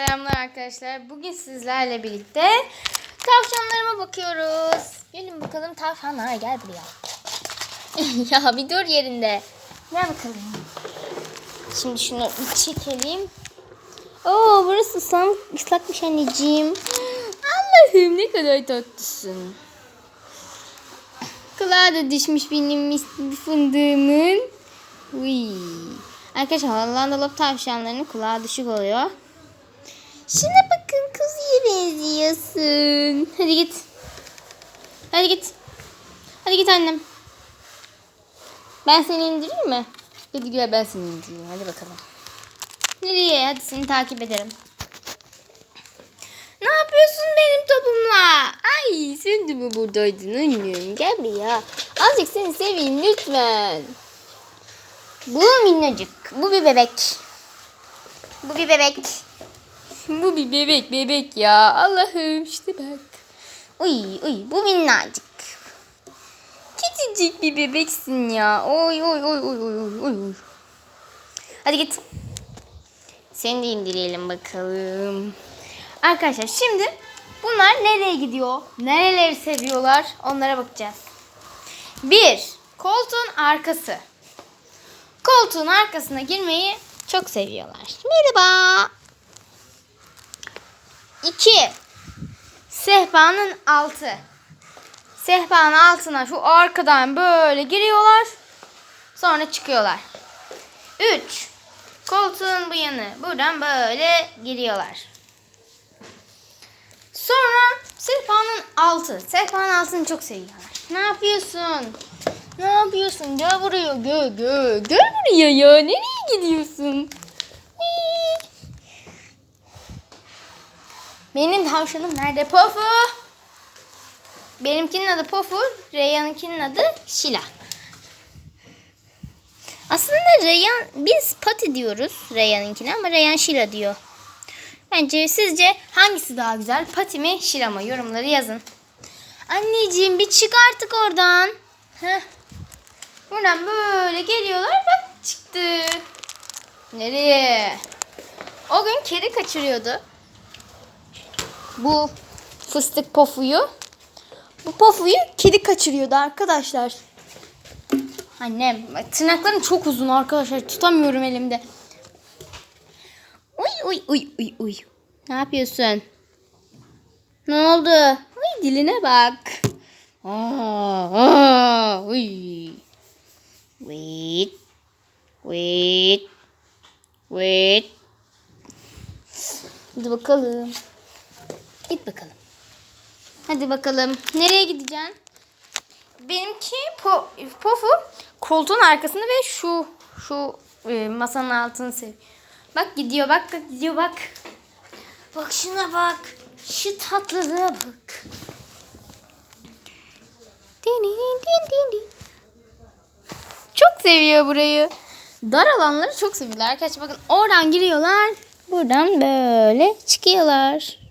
Selamlar arkadaşlar. Bugün sizlerle birlikte tavşanlarıma bakıyoruz. Gelin bakalım tavşanlar gel buraya. ya bir dur yerinde. Gel bakalım. Şimdi şunu bir çekelim. Oo burası ıslan, ıslakmış anneciğim. Allah'ım ne kadar tatlısın. Kulağı da düşmüş benim fındığımın. Uy. Arkadaşlar Hollandalı tavşanlarının kulağı düşük oluyor. Şuna bakın kuzuya benziyorsun. Hadi git. Hadi git. Hadi git annem. Ben seni indireyim mi? Hadi gel ben seni indireyim. Hadi bakalım. Nereye? Hadi seni takip ederim. Ne yapıyorsun benim topumla? Ay sen de mi buradaydın annem? Gel buraya. Azıcık seni seveyim lütfen. Bu minnacık. Bu bir bebek. Bu bir bebek. Bu bir bebek bebek ya. Allah'ım işte bak. Uy uy bu minnacık. Küçücük bir bebeksin ya. Oy oy oy oy oy oy oy. Hadi git. Seni de indirelim bakalım. Arkadaşlar şimdi bunlar nereye gidiyor? Nereleri seviyorlar? Onlara bakacağız. Bir, koltuğun arkası. Koltuğun arkasına girmeyi çok seviyorlar. Merhaba. 2. Sehpanın altı. Sehpanın altına şu arkadan böyle giriyorlar. Sonra çıkıyorlar. 3. Koltuğun bu yanı. Buradan böyle giriyorlar. Sonra sehpanın altı. Sehpanın altını çok seviyorlar. Ne yapıyorsun? Ne yapıyorsun? Gel buraya. Gel gel. Gel buraya ya. Nereye gidiyorsun? Benim tavşanım nerede? Pofu. Benimkinin adı Pofu. Reyhan'ınkinin adı Şila. Aslında Reyhan, biz Pati diyoruz Reyhan'ınkine ama Reyhan Şila diyor. Bence sizce hangisi daha güzel? Pati mi Şila mı? Yorumları yazın. Anneciğim bir çık artık oradan. Heh. Buradan böyle geliyorlar. Bak çıktı. Nereye? O gün kedi kaçırıyordu. Bu fıstık pofuyu. Bu pofuyu kedi kaçırıyordu arkadaşlar. Annem tırnaklarım çok uzun arkadaşlar. Tutamıyorum elimde. Uy uy uy uy uy. Ne yapıyorsun? Ne oldu? Uy diline bak. Aa, aa, uy. Wait. Wait. Wait. Hadi bakalım. Hadi bakalım. Nereye gideceksin? Benimki po, pofu koltuğun arkasında ve şu şu e, masanın altını sev. Bak gidiyor bak gidiyor bak. Bak şuna bak. Şu tatlılığa bak. Çok seviyor burayı. Dar alanları çok seviyorlar. Arkadaşlar bakın oradan giriyorlar. Buradan böyle çıkıyorlar.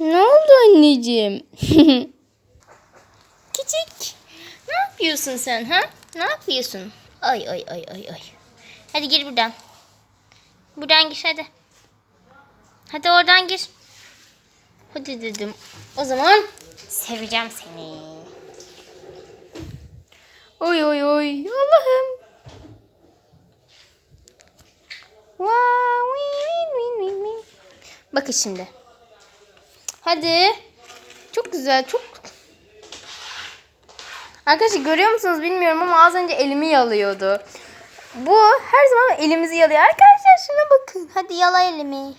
Ne oldu anneciğim? Küçük. Ne yapıyorsun sen ha? Ne yapıyorsun? Ay ay ay ay ay. Hadi gir buradan. Buradan gir hadi. Hadi oradan gir. Hadi dedim. O zaman seveceğim seni. Oy oy oy. Allah'ım. Wow. Bakın şimdi. Hadi. Çok güzel. Çok Arkadaşlar görüyor musunuz bilmiyorum ama az önce elimi yalıyordu. Bu her zaman elimizi yalıyor. Arkadaşlar şuna bakın. Hadi yala elimi.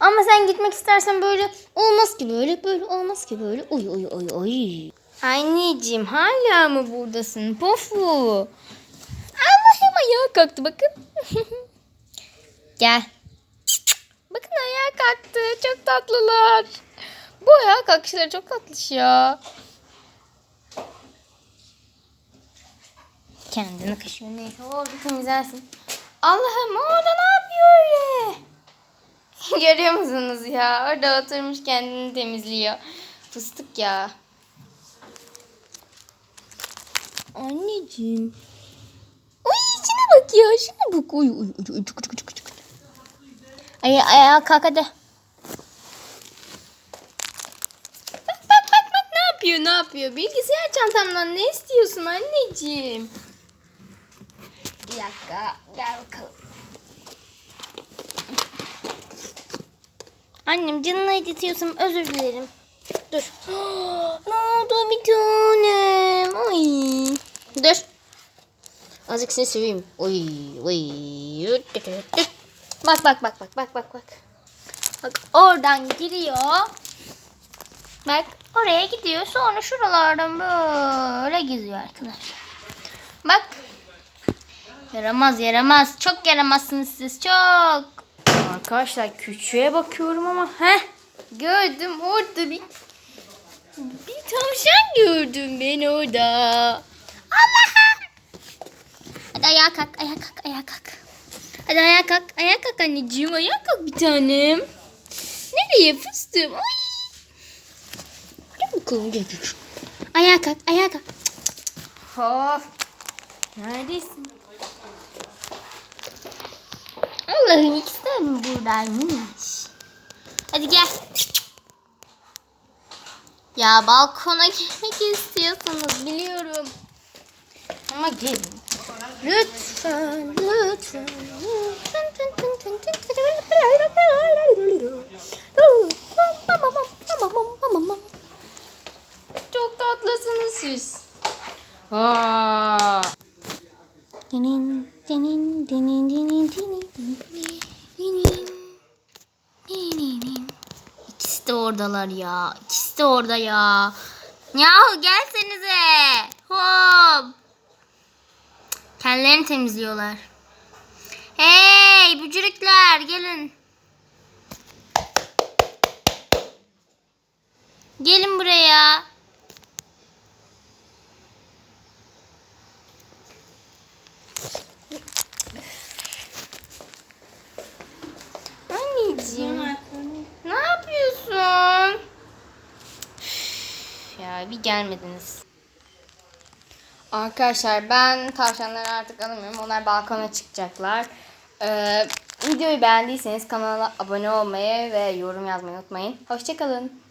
Ama sen gitmek istersen böyle olmaz ki böyle böyle olmaz ki böyle. Uy uy uy uy. Anneciğim hala mı buradasın? Pofu. Allah'ım ayağa kalktı bakın. Gel. Bakın ayağa kalktı. Çok tatlılar. Bu ayağa kalkışları çok tatlış ya. Kendini kaşıyor neyse orada temizlersin. Allah'ım orada ne yapıyor öyle? Görüyor musunuz ya? Orada oturmuş kendini temizliyor. Fıstık ya. Anneciğim. Uy içine bak ya. Şuna bak. Uy uy uy. uy, uy, uy, uy. Ay ayağa kalk hadi. Bak bak bak bak ne yapıyor ne yapıyor? Bilgisayar çantamdan ne istiyorsun anneciğim? Bir dakika gel bakalım. Annem canını acıtıyorsam özür dilerim. Dur. ne oldu bir tanem? Ay. Dur. Azıcık seni seveyim. Oy oy. Bak bak bak bak bak bak bak. Bak oradan giriyor. Bak oraya gidiyor. Sonra şuralardan böyle gidiyor arkadaşlar. Bak. Yaramaz yaramaz. Çok yaramazsınız siz çok. Arkadaşlar küçüğe bakıyorum ama he gördüm orada bir bir tavşan gördüm ben orada. Allah'ım. Hadi ayağa kalk, ayağa kalk, ayağa kalk. Hadi ayağa kalk, ayağa kalk anneciğim, ayağa kalk bir tanem. Nereye fıstığım? Ay. Gel bakalım gel. Ayağa kalk, ayağa kalk. Of. Neredesin? Allah'ım ikisi de mi buradaymış? Hadi gel. Ya balkona gelmek istiyorsanız biliyorum. Ama gelin. Lütfen, lütfen. Çok tatlısınız siz. Aa. Dinin, dinin, dinin, dinin, dinin, dinin, dinin. İkisi de oradalar ya. İkisi de orada ya. Yahu gelsenize. Hop. Kendilerini temizliyorlar. Hey bücürükler gelin. Gelin buraya. Anneciğim. Ne yapıyorsun? Ya bir gelmediniz. Arkadaşlar ben tavşanları artık alamıyorum. Onlar balkona çıkacaklar. Ee, videoyu beğendiyseniz kanala abone olmayı ve yorum yazmayı unutmayın. Hoşçakalın.